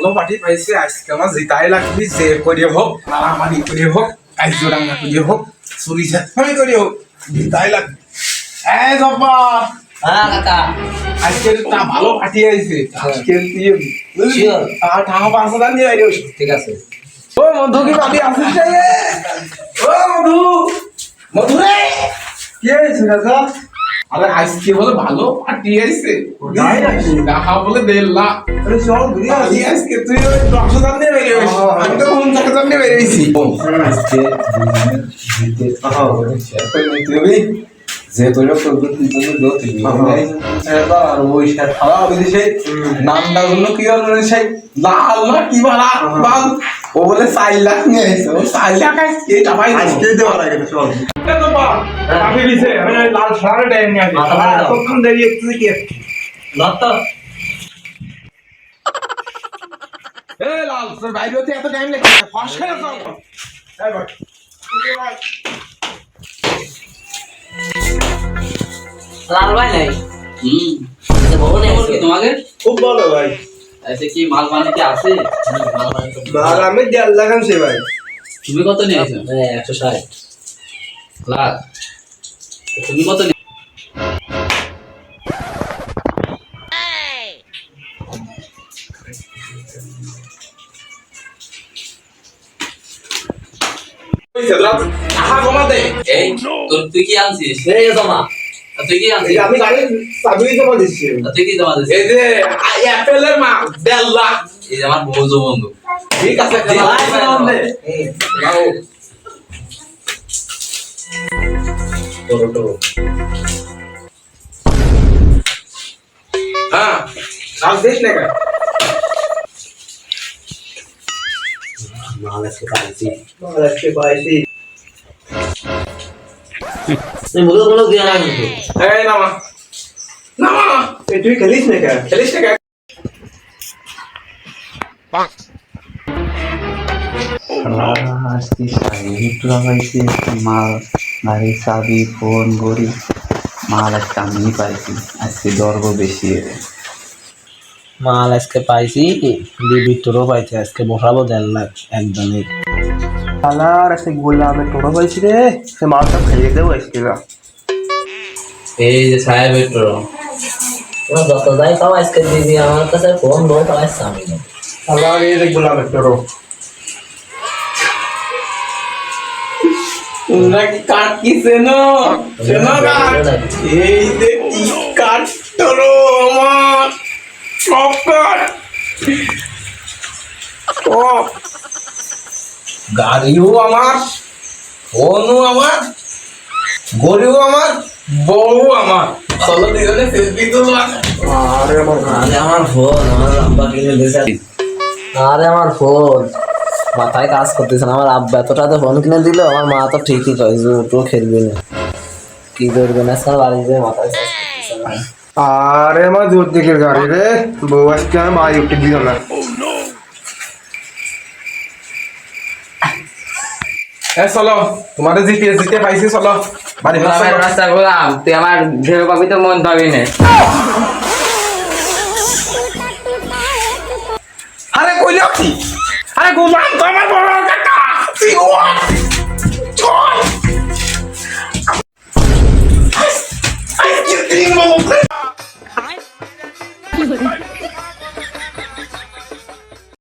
ভালো পার্টি পাইছে আজকে আমার জিতাই লাগবি যে করে হোক মারামারি করে হোক কাইজোরাঙ্গা করে হোক চুরি চাতামি করে হোক জিতাই লাগবি এ জব্বার হ্যাঁ কাকা। আজকে একটা ভালো পার্টি আইছে আজকে Sure. আর টাকা নিয়ে ঠিক আছে। ও মধু কি পাবি আসিস ও মধু মধু রে কি হয়েছে আরে আজকে বলে ভালো পার্টি আইছে দেখা বলে দেড় লাখ আরে চল ঘুরে আসি আজকে তুই ওই দশ হাজার নিয়ে বেরিয়ে। আমি তো পঞ্চাশ হাজার নিয়ে বেরিয়েছি আজকে যে তোর তুই তুমি দো আর ওই সার খাওয়া বিদেশে নামটা হলো কি হলো সেই লাল না কি বালা? বাল ও বলে চার লাখ নিয়ে আইছে ও চার লাখ এটা পাই আজকে দেওয়া লাগে দিছে। আমি লাল সারা টাইম নিয়ে আসি দেরি একটু কি এ লাল তোর বাইরে হতে এত টাইম লাগে ফস করে লাল ভাই নাই? হুম। আচ্ছা, তোমাকে খুব ভালো ভাই। আচ্ছা কি মাল পানি আছে? আর আমি দেড় লাখ আনছি ভাই। তুমি কত নিয়েছো? একশো ষাট। লাখ। তুমি কত নিয়ে তোর তুই কি আনছিস? জমা। তুই কি আনছিস? আমি গাড়ি চাবি জমা দিচ্ছি তুই কি জমা দিছিস? এই যে অ্যাপেলের মা দেড় লাখ। এই যে আমার বউ বন্ধু। ঠিক আছে জি, লাল ভাই, জমা দে। হুম, লাও টোটো টোটো হ্যাঁ লাল দিস না কেন মাল আজকে পাইছি আর আজকে পাইছি তুমি মুখে কোনো দিয়ে না কিন্তু এই নামা নামা এই তুই খেলিস না কেন খেলিস না কেন আজকে সাইড লাগাইছে মাল গাড়ির চাবি ফোন ঘড়ি মাল আজকে আমি পাইছি আজকে দর্ব বেশি এর। মাল আজকে পাইছি বিবি তোরও পাইছে আজকে বসাবো দেড় লাখ একজনের শালার আজকে আমি টোটো পাইছি রে সে মালটা খাইয়ে দেবো আজকে না এই যে সাহেব পেট্রো তোমরা যত যাই পাও আজকে দিবি আমার কাছে ফোন বউ পাইছে আমি না। শালার এই দেখ বললাম একটু তোমরা কি কাঠ কি চেনো চেনো কাঠ এই যে কি কাঠ তোরো আমার সব কাঠ সব গাড়িও আমার ফোনও আমার গড়িও আমার বউ আমার। চলো দুজনে সেলফি তুলো আরে আমার ফোন। আমার আব্বা কিনে দিয়েছে। আরে আমার ফোন। মাথায় কাজ করতেছে না আমার আব্বা এতটা তো ফোন কিনে দিল আমার মা তো ঠিকই কয় যে ওটো খেলবে না। কি করবে না আজকাল বাড়িতে মাথায় কাজ করতেছে না। আরে আমার জোর দিকের গাড়ি রে বউ আজকে আমি বাড়ি উঠে দিল না চলো তোমাদের জিপিএস দিতে পাইছি চলো বাড়ি। রাস্তা গোলাম তুই আমার ঢেউ পাবি তো মন পাবি না আরে কইলে কি আরে গোলাম তো আমার বড় কাকা সিওয়া চল আই কি দিন বলো